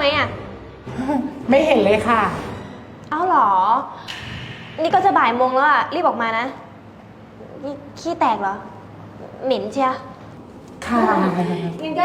ไหมอะไม่เห็นเลยค่ะ เอ้าเหรอ นี่ก็จะบ่ายโมงแล้วอะรีบออกมานะ นี่ขี้แตกเหรอ เหม็นเชียค่ะ งั้นก็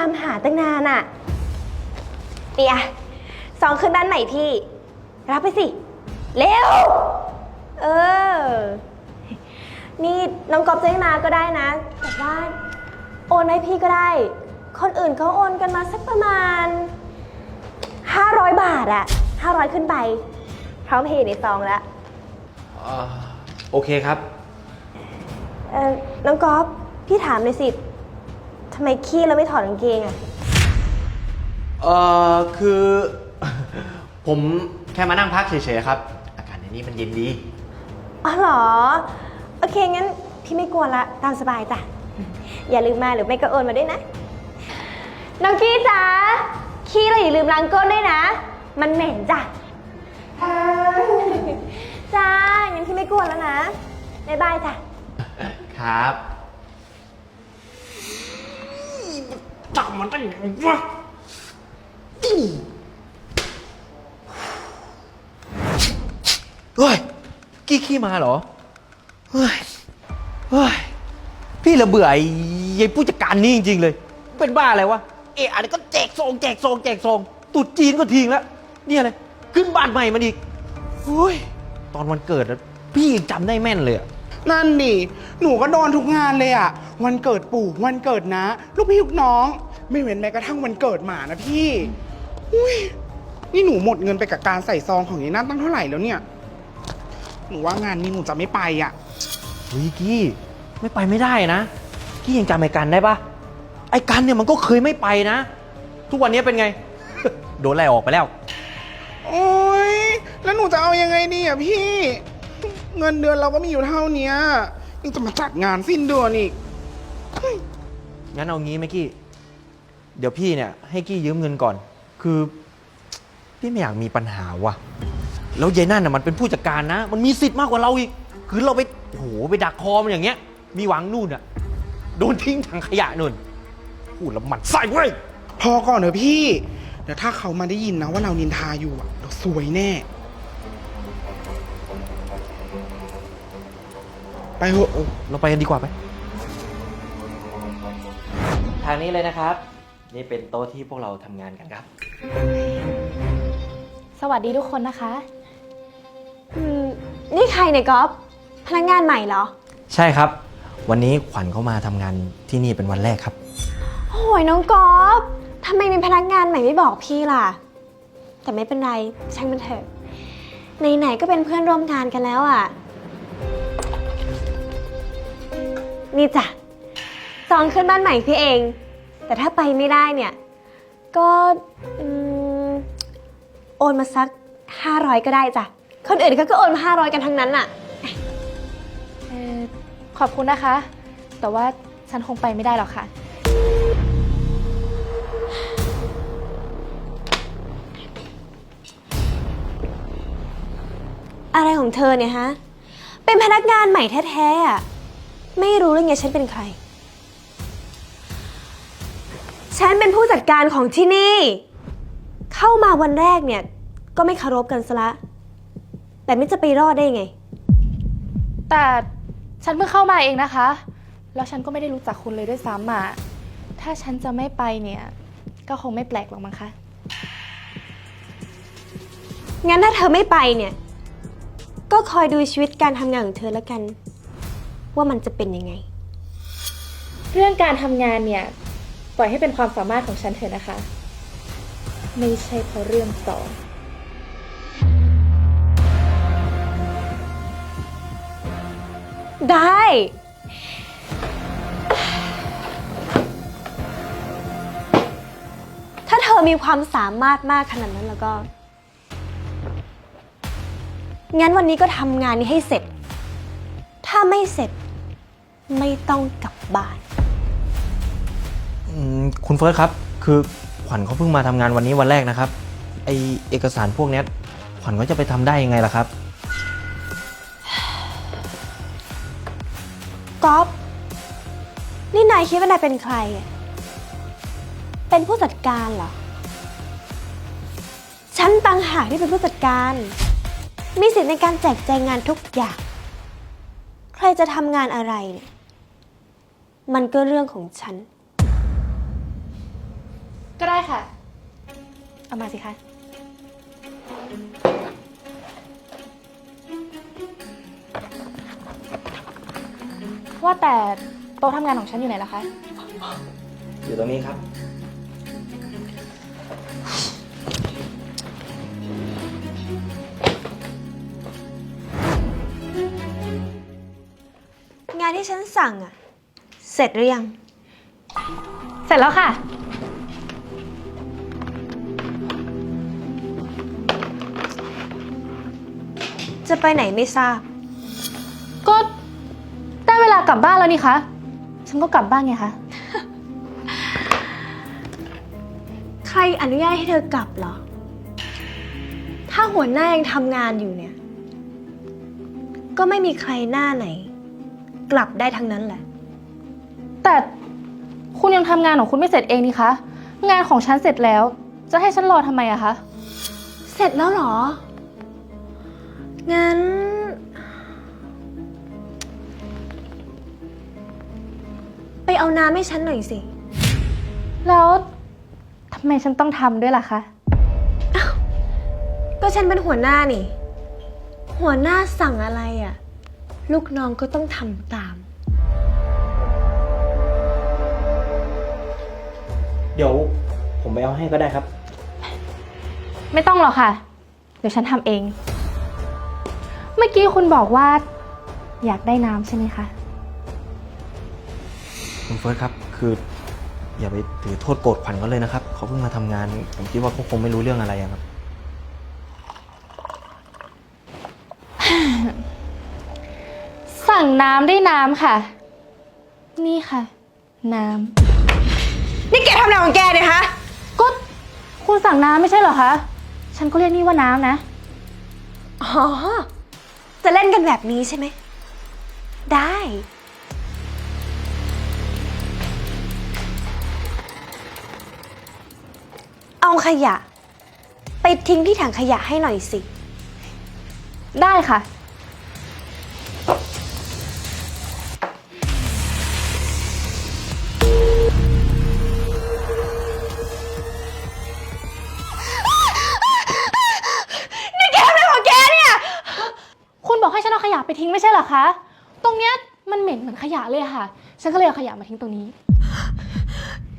ามหาตั้งนานอะเปียสองขึ้นบ้านใหม่พี่ รับไปสิ เร็ว เออ นี่น้องกอบจะให้มาก็ได้นะ แต่ว่า โอนให้พี่ก็ได้ คนอื่นเขาโอนกันมาสักประมาณ 500 บาทอะ500 ขึ้นไป พร้อมเพย์ในซองแล้ว อ่าโอเคครับ เออน้องกอบพี่ถามเลยสิทำไมขี้แล้วไม่ถอดกางเกงอะเอ่อคือ ผมแค่มานั่งพักเฉยๆครับ อากาศในนี้มันเย็นดี อ๋อเหรอ โอเค งั้นพี่ไม่กลัวละตามสบายจ้ะ อย่าลืมมาหรือไม่ก็โอนมาด้วยนะ น้องกี้จ๋าขี้เราอย่าลืมล้างก้นด้วยนะ มันเหม็นจ้ะจ้างั้นพี่ไม่กลัวแล้วนะบ๊ายบายจ้ะ ครับ จับมันได้ไงวะเฮ้ย กี้ขี้มาเหรอ เฮ้ย เฮ้ย พี่ระเบื่อไอ้ยายผู้จัดการนี่จริง ๆ เลย เป็นบ้าอะไรวะ เอะอะไรก็แจกซองแจกซองแจกซองตุดจีนก็ทิ้งแล้ว เนี่ยเลย ขึ้นบ้านใหม่มันอีกเฮ้ย ตอนวันเกิดอะพี่ยังจำได้แม่นเลยอะ นั่นดิ หนูก็โดนทุกงานเลยอะ วันเกิดปู่วันเกิดนะลูกพี่ลูกน้อง ไม่เว้นแม้กระทั่งวันเกิดหมานะพี่อุ้ยนี่หนูหมดเงินไปกับการใส่ซองของนี่นั่นตั้งเท่าไหร่แล้วเนี่ย หนูว่างานนี้หนูจะไม่ไปอะเฮ้ยกี้ไม่ไปไม่ได้นะกี้ยังจำไอ้กันได้ปะไอ้กันเนี่ยมันก็เคยไม่ไปนะ ทุกวันนี้เป็นไง โดนไล่ออกไปแล้ว โอ๊ยแล้วหนูจะเอายังไงดีอะพี่ เงินเดือนเราก็มีอยู่เท่าเนี้ยยังจะมาจัดงานสิ้นเดือนอีก งั้นเอางี้ไหมกี้ เดี๋ยวพี่เนี่ยให้กี้ยืมเงินก่อน คือ พี่ไม่อยากมีปัญหาว่ะ แล้วยายนั่นน่ะมันเป็นผู้จัดการนะ มันมีสิทธิ์มากกว่าเราอีก คือเราไปโอ้โหไปดักคอมันอย่างเงี้ย มีหวังนู่นอะ โดนทิ้งถังขยะนู่นพูดแล้วหมันไส้เว้ย พอก่อนเถอะพี่ เดี๋ยวถ้าเขามาได้ยินนะว่าเรานินทาอยู่อะเราสวยแน่ ไปเถอะ เราไปกันดีกว่าไปทางนี้เลยนะครับ นี่เป็นโต๊ะที่พวกเราทำงานกันครับ สวัสดีทุกคนนะคะอืมนี่ใครเนี่ยก๊อฟพนักงานใหม่เหรอ ใช่ครับ วันนี้ขวัญเข้ามาทำงานที่นี่เป็นวันแรกครับ โอ้ยน้องกอฟทำไมเป็นพนักงานใหม่ไม่บอกพี่ล่ะ แต่ไม่เป็นไรช่างมันเถอะ ไหนๆก็เป็นเพื่อนร่วมงานกันแล้วอะ นี่จ้ะ จองขึ้นบ้านใหม่พี่เอง แต่ถ้าไปไม่ได้เนี่ย ก็อืมโอนมาสัก 500 ก็ได้จ้ะ คนอื่นเขาก็โอนมา500 กันทั้งนั้นอะเออขอบคุณนะคะ แต่ว่าฉันคงไปไม่ได้หรอกค่ะ อะไรของเธอเนี่ยฮะ เป็นพนักงานใหม่แท้ๆอะไม่รู้เลยไงฉันเป็นใคร ฉันเป็นผู้จัดการของที่นี่ เข้ามาวันแรกเนี่ย ก็ไม่เคารพกันซะละ แต่ไม่จะไปรอดได้ยังไง แต่ฉันเพิ่งเข้ามาเองนะคะ แล้วฉันก็ไม่ได้รู้จักคุณเลยด้วยซ้ำอะ ถ้าฉันจะไม่ไปเนี่ย ก็คงไม่แปลกหรอกมั้งคะ งั้นถ้าเธอไม่ไปเนี่ย ก็คอยดูชีวิตการทำงานของเธอแล้วกัน ว่ามันจะเป็นยังไง เรื่องการทำงานเนี่ยป ล่อยให้เป็นความสามารถของฉันเถอะนะคะ ไม่ใช่เพราะเรื่องสอได้ ถ้าเธอมีความสามารถมากขนาดนั้นแล้วก็ งั้นวันนี้ก็ทำงานนี้ให้เสร็จ ถ้าไม่เสร็จไม่ต้องกลับบ้าน คุณเฟิร์สครับ คือขวัญเขาเพิ่งมาทำงานวันนี้วันแรกนะครับ ไอเอกสารพวกนี้ขวัญก็จะไปทำได้ยังไงล่ะครับก๊อฟนี่นายคิดว่านายเป็นใคร เป็นผู้จัดการเหรอ ฉันตังหากที่เป็นผู้จัดการ มีสิทธิ์ในการแจกแจงงานทุกอย่าง ใครจะทำงานอะไรเนี่ย มันก็เรื่องของฉัน ก็ได้ค่ะ เอามาสิคะ ว่าแต่โต๊ะทำงานของฉันอยู่ไหนล่ะคะ อยู่ตรงนี้ครับ งานที่ฉันสั่งอะเสร็จหรือยัง เสร็จแล้วค่ะ จะไปไหนไม่ทราบ ก็ได้เวลากลับบ้านแล้วนี่คะ ฉันก็กลับบ้านไงคะ ใครอนุญาตให้เธอกลับเหรอ ถ้าหัวหน้ายังทำงานอยู่เนี่ย ก็ไม่มีใครหน้าไหน กลับได้ทั้งนั้นแหละ แต่คุณยังทำงานของคุณไม่เสร็จเองนี่คะ งานของฉันเสร็จแล้ว จะให้ฉันรอทำไมอะคะ เสร็จแล้วเหรอ งั้น ไปเอาน้ำให้ฉันหน่อยสิ แล้วทำไมฉันต้องทำด้วยล่ะคะ ก็ฉันเป็นหัวหน้านี่ หัวหน้าสั่งอะไรอะ่ะ ลูกน้องก็ต้องทำตาม เดี๋ยวผมไปเอาให้ก็ได้ครับ ไม่ต้องหรอกค่ะ เดี๋ยวฉันทำเองเมื่อกี้คุณบอกว่า อยากได้น้ำใช่ไหมคะ คุณเฟิร์สครับ คือ อย่าไปถือโทษโกรธขวัญเขาเลยนะครับ เขาเพิ่งมาทำงาน ผมคิดว่าเขาคงไม่รู้เรื่องอะไรอะครับ สั่งน้ำได้น้ำค่ะ นี่ค่ะ น้ำนี่แกทำอะไรของแกเนี่ยฮะก็คุณสั่งน้ำไม่ใช่เหรอคะ ฉันก็เรียกนี่ว่าน้ำนะ อ๋อ จะเล่นกันแบบนี้ใช่ไหม ได้ เอาขยะ ไปทิ้งที่ถังขยะให้หน่อยสิ ได้ค่ะ ฉันก็เลยเอาขยะมาทิ้งตรงนี้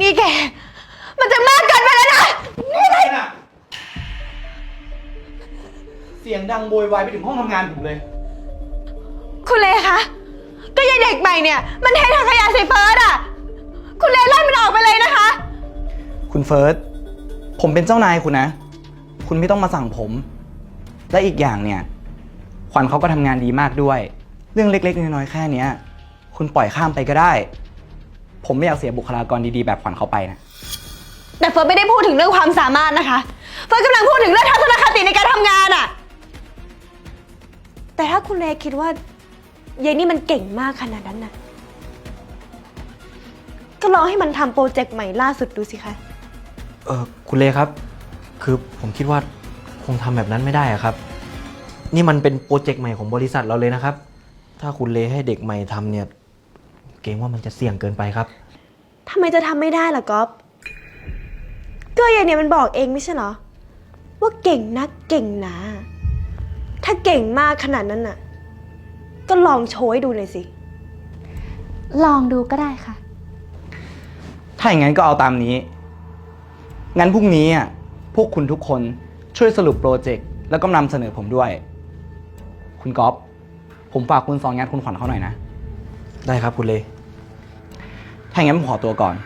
นี่แก มันจะมากเกินไปแล้วนะเสียงดังโวยวายไปถึงห้องทำงานผมเลย คุณเลคะ ก็ยายเด็กใหม่เนี่ย มันเทถังขยะใส่เฟิร์สอะ คุณเลไล่มันออกไปเลยนะคะ คุณเฟิร์ส ผมเป็นเจ้านายคุณนะ คุณไม่ต้องมาสั่งผม และอีกอย่างเนี่ย ขวัญเขาก็ทำงานดีมากด้วย เรื่องเล็กๆ น้อยๆ แค่เนี้ย คุณปล่อยข้ามไปก็ได้ ผมไม่อยากเสียบุคลากรดีๆ แบบขวัญเขาไปนะ แต่เฟิร์สไม่ได้พูดถึงเรื่องความสามารถนะคะ เฟิร์สกำลังพูดถึงเรื่องทัศนคติในการทำงานอะแต่ถ้าคุณเลคิดว่ายายนี่มันเก่งมากขนาดนั้นน่ะ ก็ลองให้มันทำโปรเจกต์ใหม่ล่าสุดดูสิคะ เออคุณเลครับ คือผมคิดว่าคงทำแบบนั้นไม่ได้อะครับ นี่มันเป็นโปรเจกต์ใหม่ของบริษัทเราเลยนะครับ ถ้าคุณเลให้เด็กใหม่ทำเนี่ยเกรงว่ามันจะเสี่ยงเกินไปครับ ทำไมจะทำไม่ได้ล่ะก๊อฟก็ยายเนี่ยมันบอกเองไม่ใช่เหรอ ว่าเก่งนักเก่งหนา ถ้าเก่งมากขนาดนั้นน่ะ ก็ลองโชว์ให้ดูหน่อยสิ ลองดูก็ได้ค่ะ ถ้าอย่างนั้นก็เอาตามนี้ งั้นพรุ่งนี้อะพวกคุณทุกคนช่วยสรุปโปรเจกต์แล้วก็นำเสนอผมด้วย คุณก๊อฟผมฝากคุณสองงานคุณขวัญเขาหน่อยนะ ได้ครับคุณเล ถ้าอย่างนั้นผมขอตัวก่อน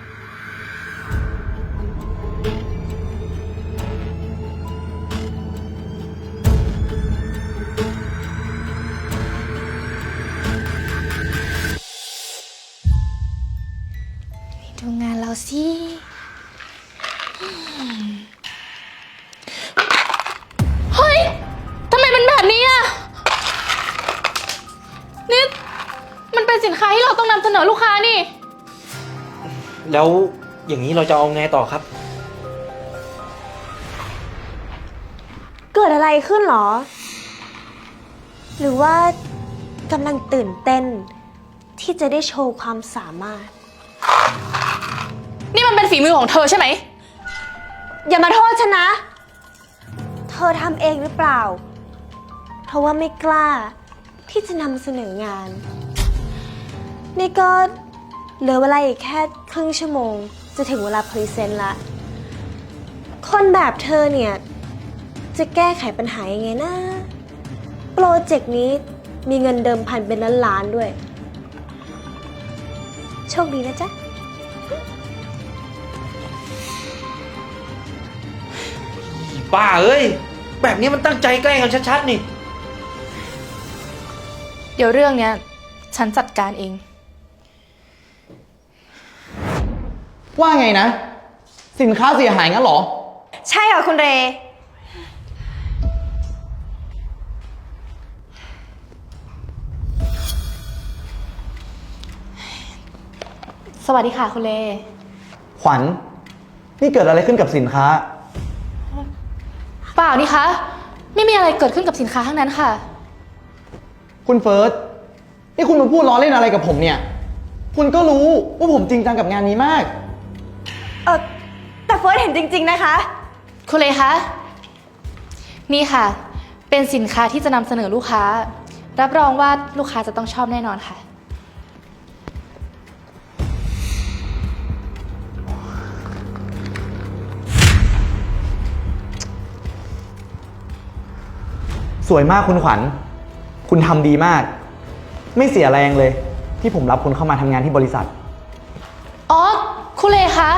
แล้วอย่างนี้เราจะเอาไงต่อครับ เกิดอะไรขึ้นเหรอ หรือว่ากำลังตื่นเต้น ที่จะได้โชว์ความสามารถ นี่มันเป็นฝีมือของเธอใช่ไหม อย่ามาโทษฉันนะ เธอทำเองหรือเปล่า เพราะว่าไม่กล้าที่จะนำเสนองาน นี่ก็ เหลือเวลาอีกแค่ครึ่งชั่วโมง จะถึงเวลาพรีเซนต์ละ คนแบบเธอเนี่ย จะแก้ไขปัญหายังไงนะโปรเจกต์นี้มีเงินเดิมพันเป็นล้านๆด้วย โชคดีนะจ๊ะป้าเอ้ย แบบนี้มันตั้งใจแกล้งกันชัดๆนี่ เดี๋ยวเรื่องเนี้ย ฉันจัดการเอง ว่าไงนะ สินค้าเสียหายงั้นเหรอ ใช่ค่ะคุณเร สวัสดีค่ะคุณเล ขวัญ นี่เกิดอะไรขึ้นกับสินค้า เปล่านี่คะ ไม่มีอะไรเกิดขึ้นกับสินค้าทั้งนั้นค่ะ คุณเฟิร์ส นี่คุณมาพูดล้อเล่นอะไรกับผมเนี่ย คุณก็รู้ว่าผมจริงจังกับงานนี้มาก เออแต่เฟิร์สเห็นจริง ๆนะคะ คุณเลคะ นี่ค่ะ เป็นสินค้าที่จะนำเสนอลูกค้า รับรองว่าลูกค้าจะต้องชอบแน่นอนค่ะ สวยมากคุณขวัญ คุณทำดีมาก ไม่เสียแรงเลย ที่ผมรับคุณเข้ามาทำงานที่บริษัท อ๋อ คุณเลคะ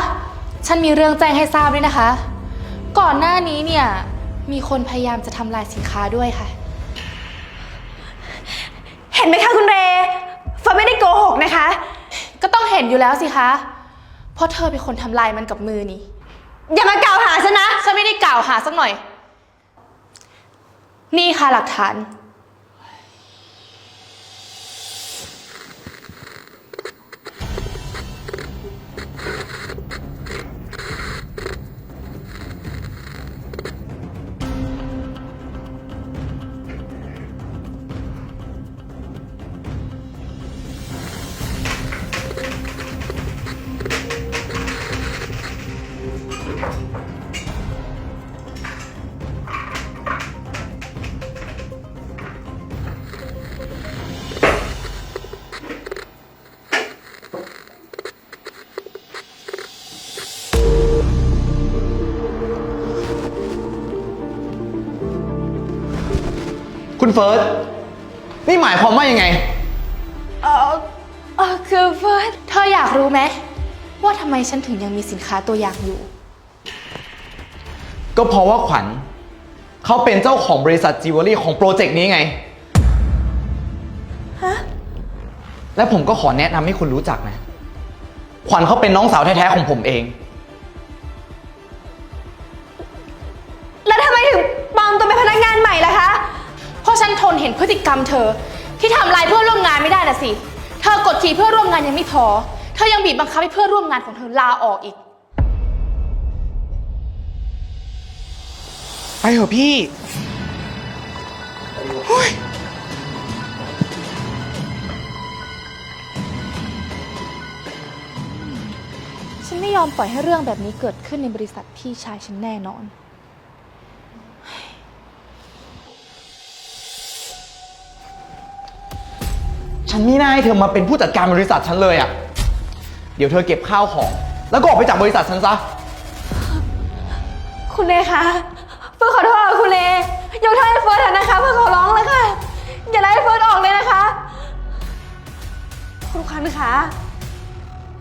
ฉันมีเรื่องแจ้งให้ทราบด้วยนะคะ ก่อนหน้านี้เนี่ย มีคนพยายามจะทำลายสินค้าด้วยค่ะ เห็นไหมคะคุณเรเฟิร์สไม่ได้โกหกนะคะ ก็ต้องเห็นอยู่แล้วสิคะ เพราะเธอเป็นคนทำลายมันกับมือนี่ อย่ามากล่าวหาฉันนะ ฉันไม่ได้กล่าวหาสักหน่อย นี่ค่ะหลักฐาน เฟิร์ส นี่หมายความว่ายังไง เออเออคือเฟิร์สเธออยากรู้ไหม ว่าทำไมฉันถึงยังมีสินค้าตัวอย่างอยู่ ก็เพราะว่าขวัญ เขาเป็นเจ้าของบริษัทจิวเวลรี่ของโปรเจกต์นี้ไง ฮะ และผมก็ขอแนะนำให้คุณรู้จักนะ ขวัญเขาเป็นน้องสาวแท้ๆของผมเอง แล้วทำไมถึงปลอมตัวเป็นพนักงานใหม่ล่ะคะเพ ราะฉันทนเห็นพฤติกรรมเธอ ที่ทำลายเพื่อนร่วมงานไม่ได้น่ะสิ เธอกดขี่เพื่อนร่วมงานยังไม่พอ เธอยังบีบบังคับให้เพื่อนร่วมงานของเธอลาออกอีก ไปเถอะพี่ฉันไม่ยอมปล่อยให้เรื่องแบบนี้เกิดขึ้นในบริษัทพี่ชายฉันแน่นอน ฉันไม่น่าให้เธอมาเป็นผู้จัดการบริษัทฉันเลยอะ่ะ เดี๋ยวเธอเก็บข้าวของ แล้วก็ออกไปจากบริษัทฉันซะ คุณเลคะเฟิร์นขอโทษค่ะคุณเลยกโทษให้เฟิร์นเถอะนะคะเฟิร์นขอร้องเลยค่ะ อย่าไล่เฟิร์นออกเลยนะคะ คุณควันคะ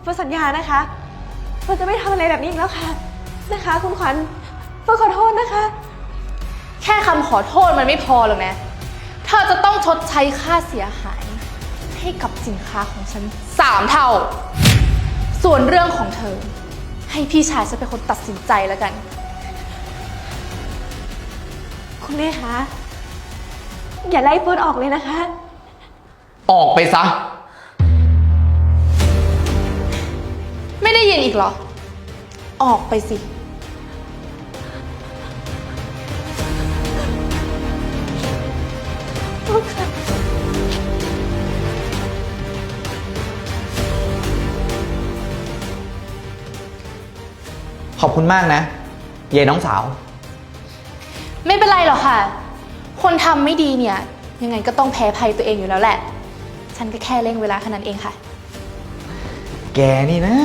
เฟิร์นสัญญานะคะเฟิร์นจะไม่ทำอะไรแบบนี้อีกแล้วค่ะ นะคะ คุณขวัญเฟิร์นขอโทษนะคะ แค่คำขอโทษมันไม่พอหรอกนะ เธอจะต้องชดใช้ค่าเสียหาย ให้กับสินค้าของฉันสามเท่า ส่วนเรื่องของเธอ ให้พี่ชายฉันเป็นคนตัดสินใจแล้วกัน คุณเลคะ อย่าไล่เฟิร์นออกเลยนะคะ ออกไปซะ ไม่ได้ยินอีกเหรอ ออกไปสิ คุณมากนะเย่น้องสาว ไม่เป็นไรหรอกค่ะ คนทำไม่ดีเนี่ย ยังไงก็ต้องแพ้ภัยตัวเองอยู่แล้วแหละ ฉันก็แค่เร่งเวลาแค่นั้นเองค่ะ แกนี่นะ